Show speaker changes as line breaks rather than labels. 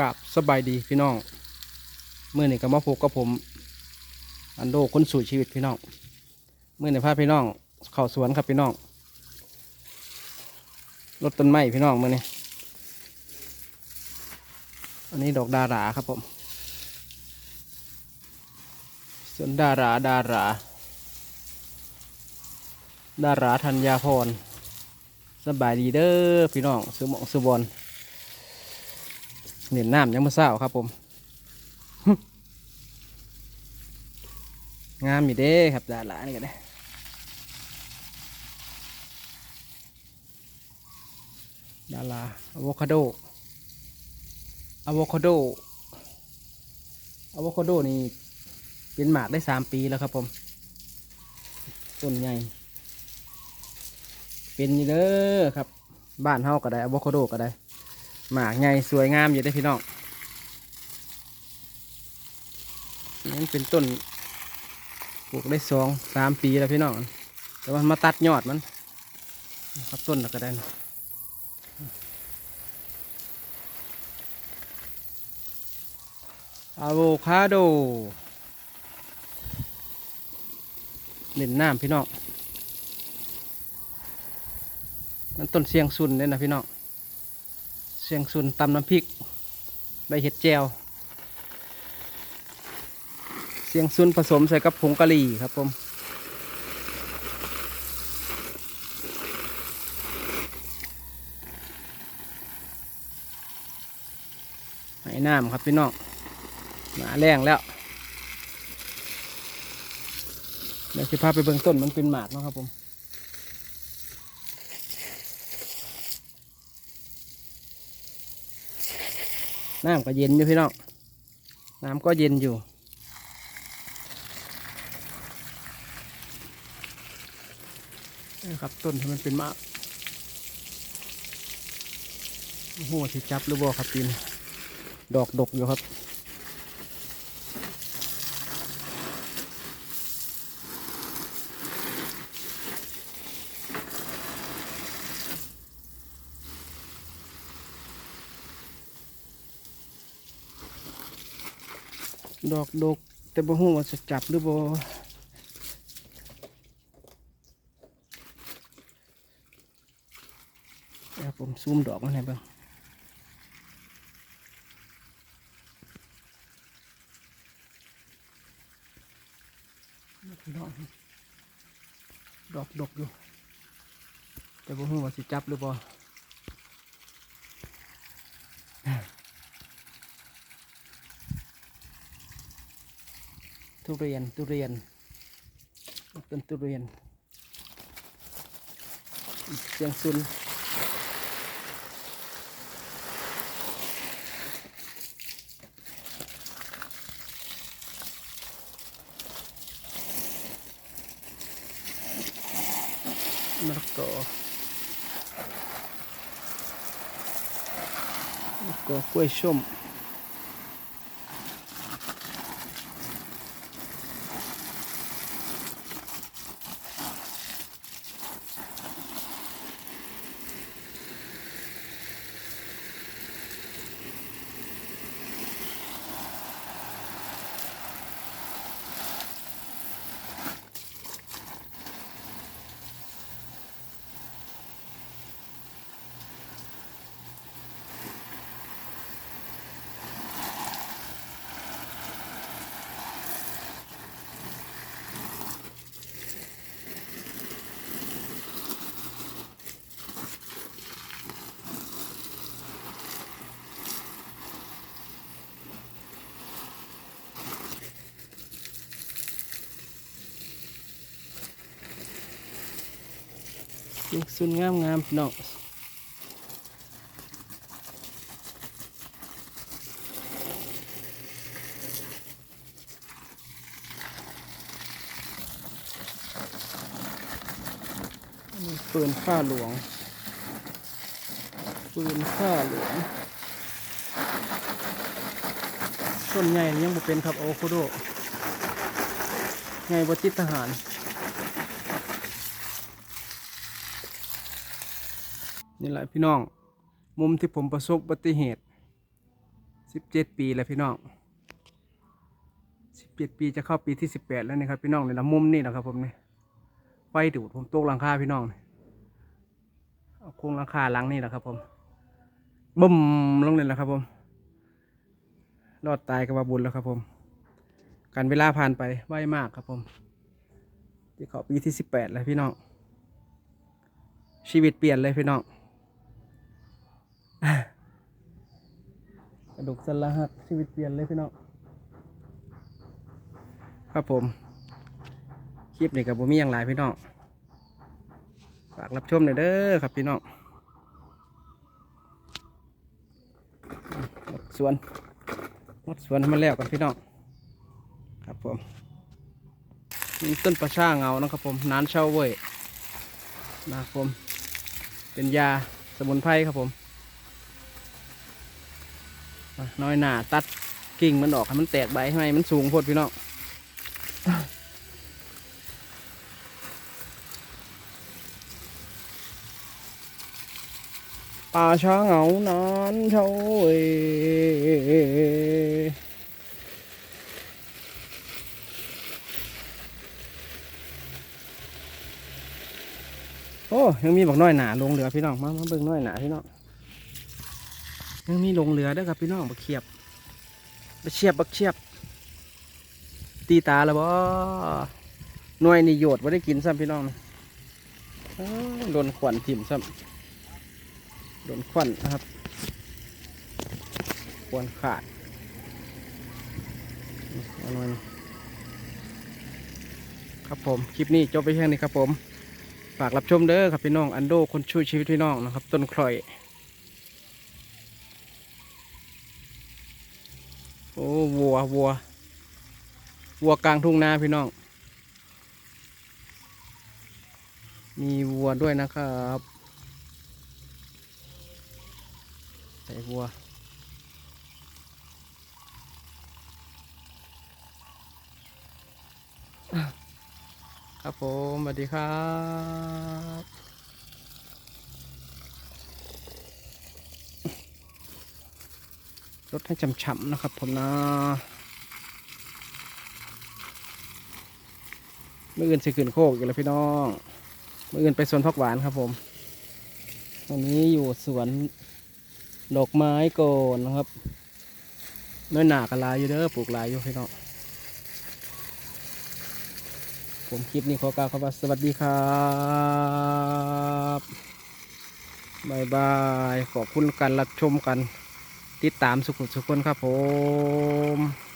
กับสบายดีพี่น้องเมื่อนี่ก็มาพบกับผม อันโดคนสู่ชีวิตพี่น้องเมื่อนี่พาพี่น้องเข้าสวนครับพี่น้องรถต้นไม้พี่น้องเมื่อนี้อันนี้ดอกดาราครับผมสวนดาราดารา ดาราธัญญาพรสบายดีเด้อพี่น้องซื้อหมองซื้อบอล เนียนน้ำยังมาเศร้าครับผมงามอยู่เด้ครับดารานี่ก็ได้ดาราอะโวคาโดอะโวคาโดอะโวคาโดนี่เป็นหมากได้สามปีแล้วครับผมต้นใหญ่เป็นอยู่เด้อครับ บ้านเฮาก็ได้อะโวคาโดก็ได้ หมากใหญ่สวยงามอยู่ได้พี่น้องนี่เป็นต้นปลูกได้สองสามปีแล้วพี่น้องแต่ว่ามันมาตัดยอดมันครับต้นแล้วก็ได้นอะโวคาโดเล่นน้ำพี่น้องมันต้นเสียงซุนเนี่ยนะพี่น้อง สียงซุนตำน้ำพริก ใบเห็ดแจวเสียงซุนผสมใส่กับผงกะหรี่ครับผมให้น้ำครับพี่น้องหนาแรงแล้วเดี๋ยวสิพาไปเบื้องต้นมันเป็นหมากเนาะครับผม น้ำก็เย็นอยู่พี่น้อง น้ำก็เย็นอยู่นี่ครับต้นที่มันเป็นมะโอ้โหที่จับหรือบ่ครับปีนดอกดกอยู่ครับ ดอกดก แต่บ่ฮู้ว่าจะจับหรือบ่เดี๋ยวผมซูมดอกมันให้เบิ่งดอกดอกดกอยู่ แต่บ่ฮู้ว่าสิจับหรือบ่ ทุเรียนทุเรียนต้นทุเรียนเสียงซุนมะละกอมะละกอกล้วยส้ม นี่สุนงามงามพี่น้องอันนี้ปืนข้าหลวง ปืนข้าหลวง ต้นใหญ่ยังบ่เป็นครับโอโคโดใหญ่บ่ติดทหาร นี่แหละพี่น้อง มุมที่ผมประสบอุบัติเหตุสิบเจ็ดปีแล้วพี่น้องสิบเจ็ดปีจะเข้าปีที่สิบแล้วนี่ครับพี่น้องในละมุมนี่นะครับผมนี่ไฟดูดผมตกหลังคาพี่น้องนี่เอาโครงหลังคาหลังนี่แหละครับผมบุ่มลงเลยแหละครับผมรอดตายกับว่าบุญแล้วครับผมการเวลาผ่านไปไวมากครับผมที่เขาปีที่สิบแปดแล้วพี่น้องชีวิตเปลี่ยนเลยพี่น้อง กระดูกสันหลังหักชีวิตเปลี่ยนเลยพี่น้องครับผม คลิปนี้กับผมมีอย่างไรพี่น้องฝากรับชมหน่อยเด้อครับพี่น้องหมดสวนหมดสวนมันแล้วกันพี่น้องครับผมต้นประช่าเงานะครับผมนานเช่าเว้ยนะครับผม เป็นยาสมุนไพรครับผม น้อยหนาตัดกิ่งมันออกให้มันแตกใบให้มันสูงพดพี่น้องป่าช้าเหงานานเช่าเว้ยโอ้ยังมีบักน้อยหนาลงเหลือพี่น้องมามาเบิ่งน้อยหนาพี่น้อง ยังมีลงเหลือด้วยครับพี่น้องบักเขียบบักเชียบบักเชียบ ตีตาแล้วบ่หน่วยนี่โยดว่ได้กินซ้ำพี่น้องอ้าวโดนขวัญถิ่มซ้ำโดนขวัญนะครับขวัญขาดอาหน่อยครับผม คลิปนี้จบไปแค่นี้ครับผม ฝากรับชมเด้อครับพี่น้อง อันโดคนช่วยชีวิตพี่น้องนะครับ ต้นคลอย โอ้วัววัววัวกลางทุ่งนาพี่น้อง มีวัวด้วยนะครับใส่วัวครับผมสวัสดีครับ รถให้ฉ่ำๆนะครับผมนะเมื่ออื่นสิขึ้นโคกอยู่แล้วพี่น้องเมื่ออื่นไปสวนพักหวานครับผมวันนี้อยู่สวนดอกไม้โกนนะครับน้อยหนากระลายอยู่เด้อปลูกลายอยู่พี่น้องผมคลิปนี้ขอกล่าวคำว่าสวัสดีครับบายบาย ขอบคุณการรับชมกัน ติดตามสุขสุขคนครับผม